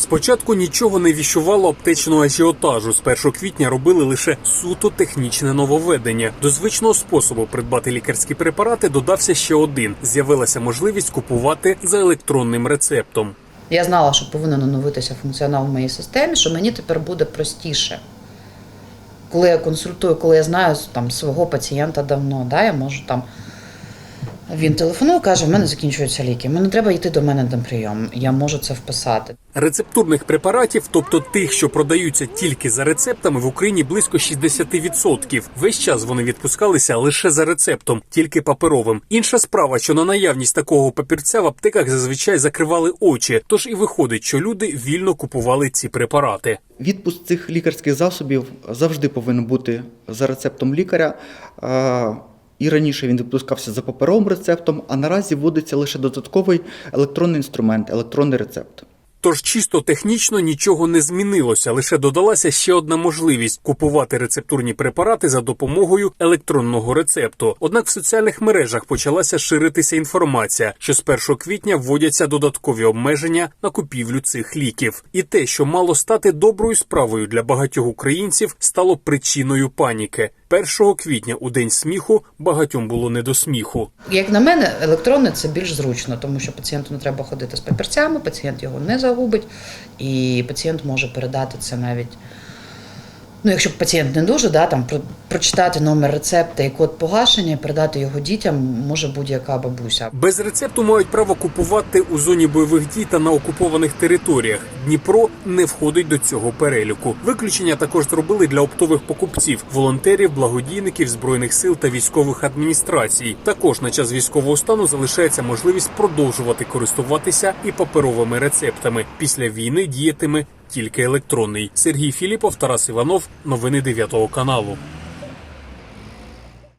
Спочатку нічого не віщувало аптечного ажіотажу. З 1 квітня робили лише суто технічне нововведення. До звичного способу придбати лікарські препарати додався ще один: з'явилася можливість купувати за електронним рецептом. Я знала, що повинен оновитися функціонал в моїй системі, що мені тепер буде простіше. Коли я консультую, коли я знаю там, свого пацієнта давно, да, я можу там. Він телефонує, каже, в мене закінчуються ліки. Мені треба йти до мене на прийом. Я можу це вписати. Рецептурних препаратів, тобто тих, що продаються тільки за рецептами, в Україні близько 60%. Весь час вони відпускалися лише за рецептом, тільки паперовим. Інша справа, що на наявність такого папірця в аптеках зазвичай закривали очі, тож і виходить, що люди вільно купували ці препарати. Відпуск цих лікарських засобів завжди повинен бути за рецептом лікаря. І раніше він відпускався за паперовим рецептом, а наразі вводиться лише додатковий електронний інструмент, електронний рецепт. Тож чисто технічно нічого не змінилося, лише додалася ще одна можливість купувати рецептурні препарати за допомогою електронного рецепту. Однак в соціальних мережах почалася ширитися інформація, що з 1 квітня вводяться додаткові обмеження на купівлю цих ліків. І те, що мало стати доброю справою для багатьох українців, стало причиною паніки. 1 квітня у день сміху багатьом було не до сміху. Як на мене, електронне це більш зручно, тому що пацієнту не треба ходити з папірцями, пацієнт його не загубить, і пацієнт може передати це навіть. Ну, якщо пацієнт не дуже, да, там про, прочитати номер рецепта і код погашення, передати його дітям може будь-яка бабуся. Без рецепту мають право купувати у зоні бойових дій та на окупованих територіях. Дніпро не входить до цього переліку. Виключення також зробили для оптових покупців, волонтерів, благодійників збройних сил та військових адміністрацій. Також на час військового стану залишається можливість продовжувати користуватися і паперовими рецептами. Після війни діятиме тільки електронний. Сергій Філіпов, Тарас Іванов. Новини 9 каналу.